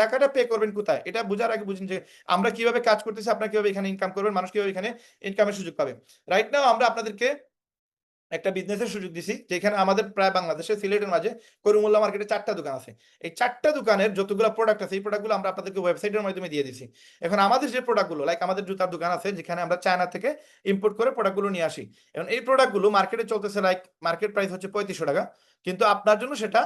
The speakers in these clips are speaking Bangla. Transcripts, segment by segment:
টাকাটা পে করবেন কোথায়? এটা বোঝার আগে বুঝুন যে আমরা কীভাবে কাজ করতেছি, আপনারা কীভাবে এখানে ইনকাম করবেন, মানুষ কীভাবে এখানে ইনকামের সুযোগ পাবে। রাইট নাও আমরা আপনাদেরকে একটা বিজনেসের সুযোগ দিছি, যেখানে আমাদের প্রায় বাংলাদেশে সিলেটের মাঝে করুমুল্লা মার্কেটে চারটা দোকান আছে। এই চারটা দোকানের যতগুলো প্রোডাক্ট আছে, এই প্রোডাক্টগুলো আমরা আপনাদেরকে ওয়েবসাইটের মাধ্যমে দিয়ে দিছি। এখন আমাদের যে প্রোডাক্টগুলো লাইক আমাদের জুতার দোকান আছে, যেখানে আমরা চায়না থেকে ইম্পোর্ট করে প্রোডাক্টগুলো নিয়ে আসি। এবং এই প্রোডাক্টগুলো মার্কেটে চলতেছে লাইক মার্কেট প্রাইস হচ্ছে পঁয়ত্রিশশো টাকা, কিন্তু আপনার জন্য সেটা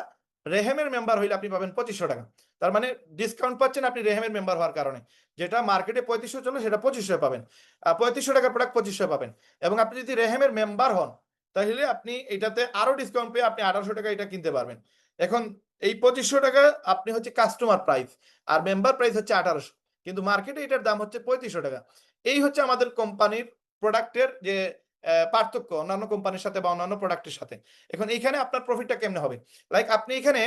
রেহেমের মেম্বার হইলে আপনি পাবেন পঁচিশশো টাকা। তার মানে ডিসকাউন্ট পাচ্ছেন আপনি রেহেমের মেম্বার হওয়ার কারণে। যেটা মার্কেটে পঁয়ত্রিশশো চলে, সেটা পঁচিশশো পাবেন। পঁয়ত্রিশশো টাকার প্রোডাক্ট পঁচিশশো পাবেন। এবং আপনি যদি রেহেমের মেম্বার হন, তাহলে আপনি এটাতে আরও ডিসকাউন্ট পেয়ে আপনি আঠারোশো টাকা এটা কিনতে পারবেন। এখন এই পঁচিশশো টাকা আপনি হচ্ছে কাস্টমার প্রাইস আর মেম্বার প্রাইস হচ্ছে আঠারোশো। কিন্তু মার্কেটে এটার দাম হচ্ছে পঁয়ত্রিশশো টাকা। এই হচ্ছে আমাদের কোম্পানির প্রোডাক্টের যে পার্থক্য অন্যান্য কোম্পানির সাথে বা অন্যান্য প্রোডাক্টের সাথে। এখন এখানে আপনার প্রফিটটা কেমনে হবে? লাইক আপনি এখানে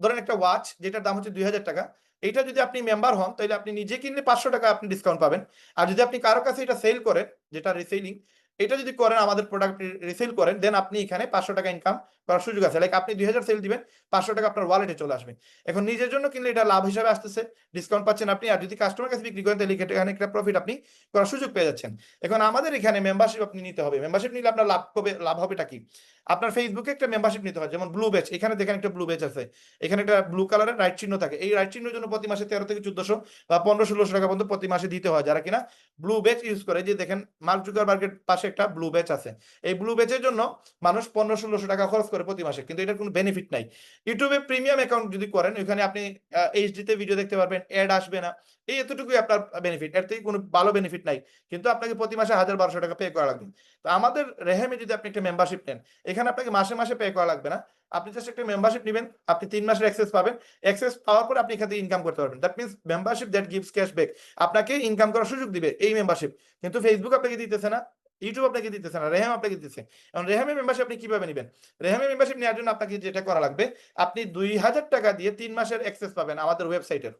ধরেন একটা ওয়াচ যেটার দাম হচ্ছে দুই হাজার টাকা এটা যদি আপনি মেম্বার হন, তাহলে আপনি নিজে কিনলে পাঁচশো টাকা আপনি ডিসকাউন্ট পাবেন। আর যদি আপনি কারও কাছে এটা সেল করেন, যেটা রিসেলিং এটা যদি করেন, আমাদের প্রোডাক্ট রিসেল করেন দেন আপনি এখানে পাঁচশো টাকা ইনকাম করার সুযোগ আছে। লাইক আপনি দুই হাজার সেল দিবেন, পাঁচশো টাকা আপনার ওয়ালেটে চলে আসবে। এখন নিজের জন্য কিনলে এটা লাভ হিসাবে আসতেছে ডিসকাউন্ট পাচ্ছেন আপনি, আর যদি কাস্টমার কাছে বিক্রি করেন, তাহলে এখানে একটা প্রফিট আপনি করার সুযোগ পেয়ে যাচ্ছেন। এখন আমাদের এখানে মেম্বারশিপ আপনি নিতে হবে। মেম্বারশিপ নিলে আপনার লাভ হবে, লাভ হবেটা কি? আপনার ফেসবুকে একটা মেম্বারশিপ নিতে হয়, যেমন ব্লু বেচ এখানে দেখেন একটা ব্লু বেচ আছে। এখানে একটা ব্লু কালারের রাইট চিহ্ন থাকে। এই রাইট চিহ্নের জন্য প্রতি মাসে তেরো থেকে চোদ্দশো বা পনেরো, ষোলোশো টাকা পর্যন্ত প্রতি মাসে দিতে হয়। যারা কিনা ব্লু বেচ ইউজ করে, যে দেখেন মার্ক মার্কেট পাশে একটা ব্লু বেচ আছে। এই ব্লু বেচের জন্য মানুষ পনেরো, ষোলোশো টাকা খরচ করে প্রতি মাসে, কিন্তু এটার কোনো বেনিফিট নাই। ইউটিউবে প্রিমিয়াম অ্যাকাউন্ট যদি করেন, ওইখানে আপনি এইচডিতে ভিডিও দেখতে পারবেন অ্যাড আসবে না। এই এতটুকুই আপনার বেনিফিট এর থেকে কোনো ভালো বেনিফিট নাই। কিন্তু আপনাকে প্রতি মাসে হাজার বারোশো টাকা পে করা লাগবে। তো আমাদের রেহেমে যদি আপনি একটা মেম্বারশিপ নেন, এখানে আপনাকে মাসে মাসে পে করা লাগবে না। আপনি জাস্ট একটা মেম্বারশিপ নেবেন, আপনি তিন মাসের অ্যাক্সেস পাবেন। অ্যাক্সেস পাওয়ার পর আপনি এখান থেকে ইনকাম করতে পারবেন। That means membership that gives cashback আপনাকে ইনকাম করার সুযোগ দিবে এই মেম্বারশিপ কিন্তু ফেসবুক আপনাকে দিতেছে না। ইউটিউব আপনাকে দিতেছে না রেহাম আপনাকে দিতেছে। এখন রেহামের মেম্বারশিপ আপনি কীভাবে নেবেন? রেহামের মেম্বারশিপ নেওয়ার জন্য আপনাকে যেটা করা লাগবে, আপনি দুই হাজার টাকা দিয়ে তিন মাসের অ্যাক্সেস পাবেন আমাদের ওয়েবসাইটের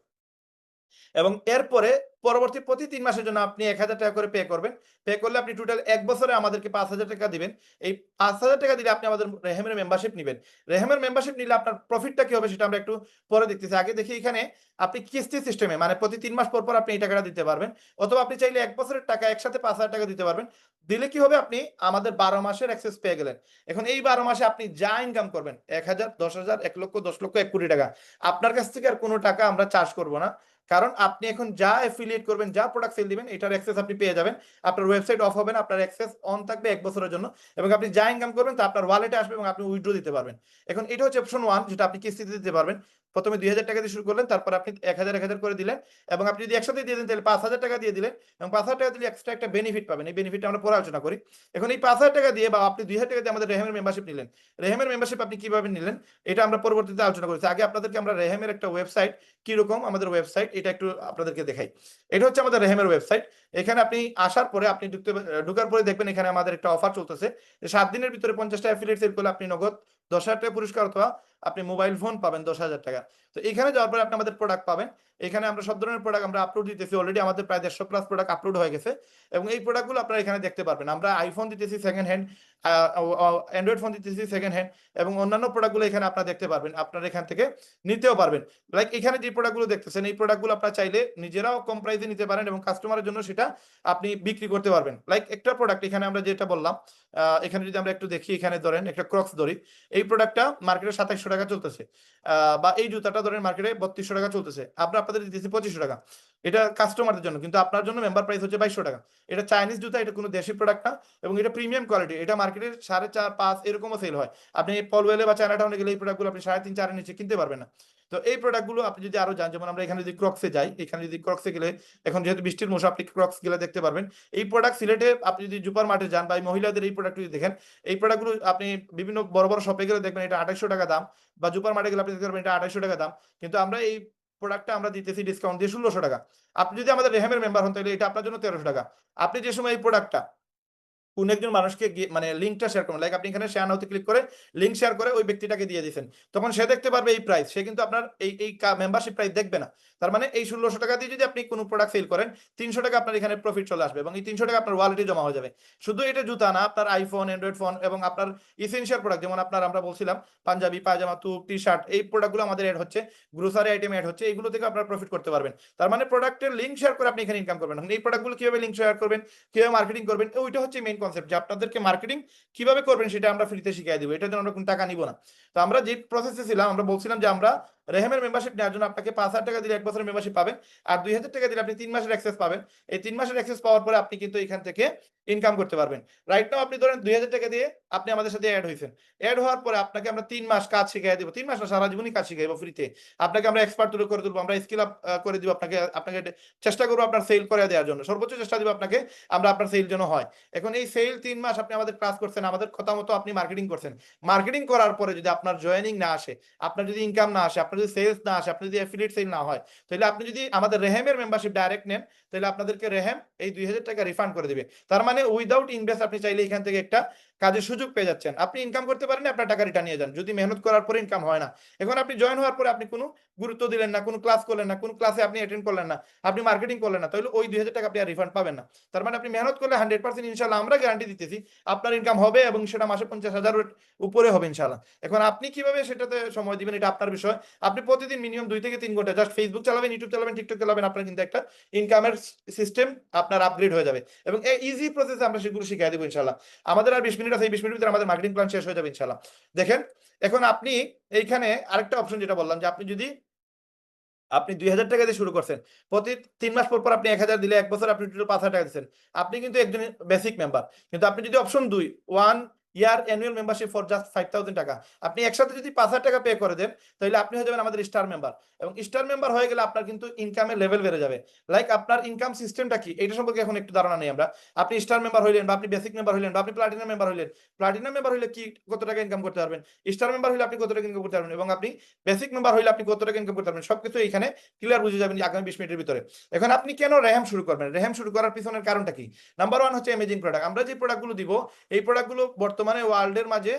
এবং এরপরে পরবর্তী প্রতি তিন মাসের জন্য আপনি এক হাজার টাকা করে পে করবেন। পে করলে আপনি টোটাল এক বছরে আমাদেরকে পাঁচ হাজার টাকা দিবেন। এই পাঁচ হাজার টাকা দিলে আপনি আমাদের রেহেমের মেম্বারশিপ নেবেন। রেহেমের মেম্বারশিপ নিলে আপনার প্রফিটটা কি হবে সেটা আমরা একটু পরে দেখতেছি। আগে দেখি এখানে আপনি কিস্তি সিস্টেমে মানে প্রতি তিন মাস পর পর আপনি এই টাকাটা দিতে পারবেন। অথবা আপনি চাইলে এক বছরের টাকা একসাথে পাঁচ হাজার টাকা দিতে পারবেন। দিলে কি হবে আপনি আমাদের বারো মাসের অ্যাক্সেস পেয়ে গেলেন। এখন এই বারো মাসে আপনি যা ইনকাম করবেন, এক হাজার, দশ হাজার, এক লক্ষ, দশ লক্ষ, এক কোটি টাকা, আপনার কাছ থেকে আর কোনো টাকা আমরা চার্জ করব না। কারণ আপনি এখন যা অ্যাফিলিয়েট করবেন, যা প্রোডাক্ট সেল দিবেন, এটার অ্যাক্সেস আপনি পেয়ে যাবেন। আপনার ওয়েবসাইট অফ হবে আপনার অ্যাক্সেস অন থাকবে এক বছরের জন্য এবং আপনি যা ইনকাম করবেন তা আপনার ওয়ালেটে আসবে এবং আপনি উইথড্র দিতে পারবেন। এখন এটা হচ্ছে অপশন ওয়ান যেটা আপনি কিস্তিতে দিতে পারবেন। প্রথমে দুই হাজার টাকা দিয়ে শুরু করলেন, তারপর আপনি এক হাজার এক হাজার করে দিলেন এবং আপনি যদি একসাথে দিয়ে দেন, তাহলে পাঁচ হাজার টাকা দিয়ে দিলেন এবং পাঁচ হাজার টাকা দিলে এক্সট্রা একটা বেনিফিট পাবেন। এই বেনিফিটটা আমরা পরে আলোচনা করি। এখন এই পাঁচ হাজার টাকা দিয়ে বা আপনি দুই হাজার টাকা দিয়ে আমাদের রেহেমের মেম্বারশিপ নিলেন। রেহেমের মেম্বারশিপ আপনি কীভাবে নিলেন, এটা আমরা পরবর্তীতে আলোচনা করেছি আগে আপনাদেরকে আমরা রেহেমের একটা ওয়েবসাইট কীরকম আমাদের ওয়েবসাইট এটা একটু আপনাদেরকে দেখাই। এটা হচ্ছে আমাদের রেহেমের ওয়েবসাইট এখানে আপনি আসার পরে আপনি ঢুকতে, ঢুকার পরে দেখবেন এখানে আমাদের একটা অফার চলতেছে সাত দিনের ভিতরে পঞ্চাশটা অ্যাফিলিয়েট সেল করলে আপনি নগদ দশ হাজার টাকা পুরস্কার অথবা আপনি মোবাইল ফোন পাবেন দশ হাজার টাকা। তো এখানে যাওয়ার পরে আপনি আমাদের প্রোডাক্ট পাবেন। এখানে আমরা সব ধরনের প্রোডাক্ট আমরা আপলোড দিতেছি অলরেডি আমাদের প্রায় দেড়শো প্লাস প্রোডাক্ট আপলোড হয়ে গেছে। এবং এই প্রোডাক্টগুলো আপনারা এখানে দেখতে পারবেন। আমরা আইফোন দিতেছি সেকেন্ড হ্যান্ড অ্যান্ড্রয়েড ফোন দিতেছি সেকেন্ড হ্যান্ড এবং অন্যান্য প্রোডাক্টগুলো এখানে আপনারা দেখতে পারবেন। আপনারা এখান থেকে নিতেও পারবেন। লাইক এখানে যে প্রোডাক্টগুলো দেখতেছেন, এই প্রোডাক্টগুলো আপনারা চাইলে নিজেরাও কম প্রাইসে নিতে পারেন এবং কাস্টমারের জন্য সেটা আপনি বিক্রি করতে পারবেন। লাইক একটা প্রোডাক্ট এখানে আমরা যেটা বললাম এখানে যদি আমরা একটু দেখি, এখানে ধরেন একটা ক্রক্স ধরি। এই প্রোডাক্টটা মার্কেটে সাতাইশশো টাকা চলতেছে। বা এই জুতাটা ধরেন মার্কেটে বত্রিশশো টাকা চলতেছে। আমরা আপনাদের দিতেছি পঁচিশশো টাকা। এটা কাস্টমারদের জন্য। কিন্তু আপনার জন্য মেম্বার প্রাইস হচ্ছে বাইশশো টাকা। এটা চাইনিজ জুতা, এটা কোনো দেশি প্রোডাক্ট না এবং এটা প্রিমিয়াম কোয়ালিটি এটা মার্কেটের সাড়ে চার, পাঁচ এরকমও সেল হয়। আপনি পলওয়েলে বা চায়না টাউনে গেলে এই প্রোডাক্টগুলো আপনি সাড়ে তিন চারের নিচে কিনতে পারবেন না। তো এই প্রোডাক্টগুলো আপনি যদি আরও যান যেমন আমরা এখানে যদি ক্রক্সে যাই, এখানে যদি ক্রক্সে গেলে, এখন যেহেতু বৃষ্টির মৌসুম, আপনি ক্রক্স গেলে দেখতে পারবেন। এই প্রোডাক্ট সিলেটে আপনি যদি জুপার মার্টে যান বা মহিলাদের এই প্রোডাক্ট যদি দেখেন, এই প্রোডাক্টগুলো আপনি বিভিন্ন বড় বড় শপে গেলে দেখবেন এটা আঠাইশশো টাকা দাম বা জুপার মার্টে গেলে আপনি দেখতে পারবেন এটা আঠাইশো টাকা দাম। কিন্তু আমরা এই প্রোডাক্টটা আমরা দিতেছি ডিসকাউন্ট দিয়ে ষোলোশো টাকা। আপনি যদি আমাদের রেহেমের মেম্বার হন, তাহলে এটা আপনার জন্য তেরোশো টাকা। আপনি যে সময় এই প্রোডাক্টটা কোন একজন মানুষকে মানে লিঙ্কটা শেয়ার করবেন লাইক আপনি এখানে শেয়ার নাওতে ক্লিক করে লিঙ্ক শেয়ার করে ওই ব্যক্তিটাকে দিয়ে দিয়েছেন তখন সে দেখতে পারবে এই প্রাইস সে কিন্তু আপনার এই এই মেম্বারশিপ প্রাইস দেখবে না। তার মানে এই ষোলোশো টাকা দিয়ে যদি আপনি কোনো প্রোডাক্ট সেল করেন, তিনশো টাকা আপনার এখানে প্রফিট চলে আসবে এবং এই তিনশো টাকা আপনার ওয়ালেটে জমা হয়ে যাবে। শুধু এটা জুতা না, আপনার আইফোন অ্যান্ড্রয়েড ফোন এবং আপনার ইসেনশিয়াল প্রোডাক্ট যেমন আপনার আমরা বলছিলাম, পাঞ্জাবি, পায়জামা, তুপ টি শার্ট এই প্রোডাক্টগুলো আমাদের অ্যাড হচ্ছে। গ্রোসারি আইটেম অ্যাড হচ্ছে। এইগুলো থেকে আপনারা প্রফিট করতে পারবেন। তার মানে প্রোডাক্টের লিঙ্ক শেয়ার করে আপনি এখানে ইনকাম করবেন। এই প্রোডাক্টগুলো কীভাবে লিঙ্ক শেয়ার করবেন, কীভাবে মার্কেটিং করবেন, ওইটা হচ্ছে মেইন কনসেপ্ট যে আপনাদেরকে মার্কেটিং কীভাবে করবেন সেটা আমরা ফ্রিতে শিখিয়ে দিব। এটার জন্য আমরা কোনো টাকা নিব না। তো আমরা যে প্রসেসে ছিলাম, আমরা বলছিলাম যে আমরা রেহেমের মেম্বারশিপ নেওয়ার জন্য আপনাকে পাঁচ হাজার টাকা দিলে এক বছরের মেম্বারশিপ পাবেন। আর দুই হাজার টাকা দিলে আপনি তিন মাসের অ্যাক্সেস পাবেন। এই তিন মাসের অ্যাক্সেস পাওয়ার পরে আপনি কিন্তু এখান থেকে ইনকাম করতে পারবেন। রাইট নাও আপনি ধরেন দুই হাজার টাকা দিয়ে আপনি আমাদের সাথে অ্যাড হয়েছেন। অ্যাড হওয়ার পরে আপনাকে আমরা তিন মাস কাজ শিখিয়ে দেবো। তিন মাস না, সারা জীবনই কাজ শিখাইবো ফ্রিতে আপনাকে আমরা এক্সপার্ট তুলে করে তুলবো। আমরা স্কিল আপ করে দিব আপনাকে আপনাকে চেষ্টা করব আপনার সেল করে দেওয়ার জন্য। সর্বোচ্চ চেষ্টা দিব আপনাকে আমরা আপনার সেল জন্য হয়। এখন এই সেল তিন মাস আপনি আমাদের ক্লাস করছেন, আমাদের কথা মতো আপনি মার্কেটিং করছেন। মার্কেটিং করার পরে যদি আপনার জয়েনিং না আসে, আপনার যদি ইনকাম না আসে, আপনার যদি সেলস না আসে আপনি যদি অ্যাফিলিয়েট সেল না হয়, তাহলে আপনি যদি আমাদের রেহেমের মেম্বারশিপ ডাইরেক্ট নেন, তাহলে আপনাদেরকে রেহেম এই দুই হাজার টাকা রিফান্ড করে দেবে। তার মানে উইদাউট ইনভেস্ট আপনি চাইলে এখান থেকে একটা কাজের সুযোগ পেয়ে যাচ্ছেন। আপনি ইনকাম করতে পারেন আপনার টাকা রিটার্ন নিয়ে যান। যদি মেহনত করার পরে ইনকাম হয় না। এখন আপনি জয়েন হওয়ার পরে আপনি কোনো গুরুত্ব দিলেন না, কোনো ক্লাস করলেন না, কোনো ক্লাসে আপনি অ্যাটেন্ড করলেন না, আপনি মার্কেটিং করলেন না, তাহলে ওই দুই হাজার টাকা আপনি আর রিফান্ড পাবেন না। তার মানে আপনি মেহনত করলে হান্ড্রেড পার্সেন্ট ইনশাল্লাহ আমরা গ্যারান্টি দিতেছি, আপনার ইনকাম হবে এবং সেটা মাসে পঞ্চাশ হাজার উপরে হবে ইনশাল্লাহ এখন আপনি কীভাবে সেটাতে সময় দিবেন, এটা আপনার বিষয়। আপনি প্রতিদিন মিনিমাম দুই থেকে তিন ঘণ্টা জাস্ট ফেসবুক চালাবেন ইউটিউব চালাবেন টিকটক চালাবেন, আপনার কিন্তু একটা ইনকামের সিস্টেম আপনার আপগ্রেড হয়ে যাবে। এবং এই ইজি প্রসেসে আমরা সেগুলো শিখিয়ে দেবো ইনশাল্লাহ আমাদের আর বিশ মিনিট আছে, এই বিশ মিনিটের ভিতরে আমাদের মার্কেটিং প্ল্যান শেষ হয়ে যাবে ইনশাল্লাহ দেখেন, এখন আপনি এইখানে আরেকটা অপশন যেটা বললাম যে আপনি যদি আপনি দুই হাজার টাকা দিয়ে শুরু করছেন, প্রতি তিন মাস পর পর আপনি এক হাজার দিলে এক বছর আপনি টোটাল পাঁচ হাজার টাকা দিচ্ছেন। আপনি কিন্তু একজন বেসিক মেম্বার কিন্তু আপনি যদি অপশন দুই one year annual membership for just five thousand টাকা। আপনি একসাথে যদি পাঁচ হাজার টাকা পে করে দেন, তাহলে আপনি হয়ে যাবেন আমাদের স্টার মেম্বার এবং স্টার মেম্বার হয়ে গেলে আপনার কিন্তু ইনকামের লেভেল বেড়ে যাবে। লাইক আপনার ইনকাম সিস্টেমটা কি? এটা সম্পর্কে এখন একটু ধারণা নেই আমরা। আপনি স্টার মেম্বার হইলেন বা আপনি বেসিক মেম্বার হইলেন বা আপনি প্লাটিনাম মেম্বার হইলেন প্লাটিনাম মেম্বার হইলে কি কত টাকা ইনকাম করতে পারবেন? স্টার মেম্বার হইলে আপনি কত টাকা ইনকাম করতে পারবেন? এবং আপনি বেসিক মেম্বার হইলে আপনি কত টাকা ইনকাম করতে পারবেন? সবকিছু এখানে ক্লিয়ার বুঝে যাবেন আগামী বিশ মিনিটের ভিতরে। এখন আপনি কেন র্যাম শুরু করবেন? র্যাম শুরু করার পিছনের কারণটা কি? নাম্বার ওয়ান হচ্ছে এমেজিং প্রোডাক্ট আমরা যে প্রোডাক্টগুলো দিব, এই প্রোডাক্টগুলো বর্তমানে ওয়ার্ল্ডের মাঝে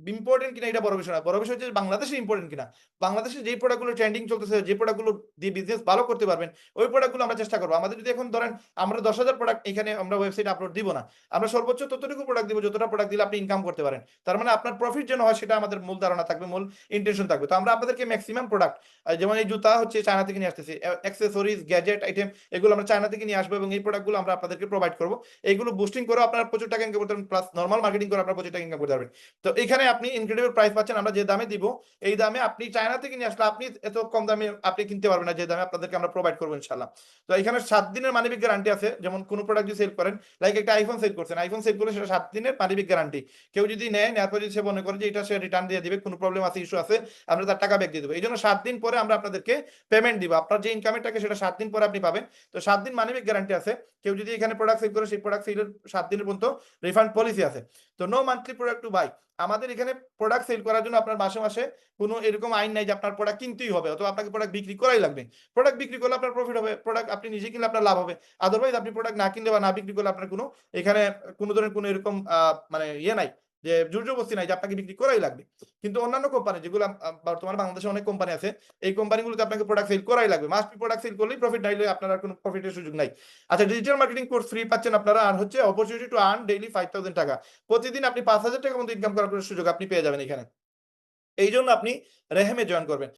ইম্পর্টেন্ট কিনা এটা বড় বিষয় না। বড় বিষয় হচ্ছে বাংলাদেশে ইম্পর্টেন্ট কিনা। বাংলাদেশে যে প্রোডাক্টগুলো ট্রেন্ডিং চলতেছে, যে প্রোডাক্টগুলো দিয়ে বিজনেস ভালো করতে পারবেন, ওই প্রোডাক্টগুলো আমরা চেষ্টা করব। আমাদের যদি এখন ধরেন আমরা দশ হাজার প্রোডাক্ট এখানে আমরা ওয়েবসাইট আপলোড দিব না, আমরা সর্বোচ্চ ততটুকু প্রোডাক্ট দিব যতটা প্রোডাক্ট দিলে আপনি ইনকাম করতে পারেন। তার মানে আপনার প্রফিট যেন হয় সেটা আমাদের মূল ধারণা থাকবে, মূল ইন্টেনশন থাকবে। তো আমরা আপনাদেরকে ম্যাক্সিমাম প্রোডাক্ট যেমন এই জুতা হচ্ছে চায়না থেকে নিয়ে আসতেছি অ্যাক্সেসরিজ গ্যাজেট আইটেম এগুলো আমরা চায়না থেকে নিয়ে আসব এবং এই প্রোডাক্টগুলো আমরা আপনাদেরকে প্রোভাইড করব। এইগুলো বুস্টিং করে আপনারা প্রচুর টাকা ইনকাম করতে পারবেন প্লাস নর্মাল মার্কেটিং করে আপনারা প্রচুর টাকা ইনকাম করতে পারবেন। তো এখানে আপনি ইনক্রেডিবল প্রাইস পাচ্ছেন, আমরা যে দামে দিব, এই দামে আপনি চায়না থেকে নিয়ে আসলে আপনি এত কম দামে আপনি কিনতে পারবেন না, যে দামে আপনাদেরকে আমরা প্রোভাইড করব ইনশাল্লাহ তো এখানে সাত দিনের মানবিক গ্যারান্টি আছে, যেমন কোনো প্রোডাক্ট যদি সেল করেন লাইক একটা আইফোন সেল করছেন আইফোন সেল করলে সেটা সাত দিনের মানবিক গ্যারান্টি কেউ যদি নেয়, নেওয়ার পর যদি সে মনে করে যে এটা সে রিটার্ন দিয়ে দিবে, কোনো প্রবলেম আছে ইস্যু আছে, আমরা তার টাকা ব্যাক দিয়ে দেবো। এই জন্য সাত দিন পরে আমরা আপনাদেরকে পেমেন্ট দিব। আপনার যে ইনকামের টাকা, সেটা সাত দিন পরে আপনি পাবেন। তো সাত দিন মানবিক গ্যারান্টি আছে। কেউ যদি এখানে প্রোডাক্ট সেল করে, সেই প্রোডাক্ট সেলের সাত দিনের পর্যন্ত রিফান্ড পলিসি আছে। তো no monthly product to buy আমাদের এখানে প্রোডাক্ট সেল করার জন্য আপনার মাসে মাসে কোনো এরকম আইন নাই যে আপনার প্রোডাক্ট কিনতেই হবে অথবা আপনাকে প্রোডাক্ট বিক্রি করাই লাগবে। প্রোডাক্ট বিক্রি করলে আপনার প্রফিট হবে প্রোডাক্ট আপনি নিজে কিনলে আপনার লাভ হবে। আদারওয়াইজ আপনি প্রোডাক্ট না কিনলে বা না বিক্রি করলে আপনার কোনো এখানে কোনো ধরনের কোনো এরকম মানে ইয়ে নাই। যে জোরজবস্তি নাই যে আপনাকে বিক্রি করাই লাগবে। কিন্তু অন্যান্য কোম্পানি যেগুলো বর্তমানে বাংলাদেশে অনেক কোম্পানি আছে, এই কোম্পানিগুলোতে আপনাকে প্রোডাক্ট সেল করাই লাগবে। মাস্ট প্রোডাক্ট সেল করলেই প্রফিট নাইলে আপনার আর কোনো প্রফিটের সুযোগ নাই। আচ্ছা ডিজিটাল মার্কেটিং কোর্স ফ্রি পাচ্ছেন আপনারা, আর হচ্ছে opportunity to earn daily five thousand টাকা। প্রতিদিন আপনি পাঁচ হাজার টাকা মতো ইনকাম করার সুযোগ আপনি পেয়ে যাবেন এখানে। এই জন্য আপনি রেহেমে জয়েন করবেন।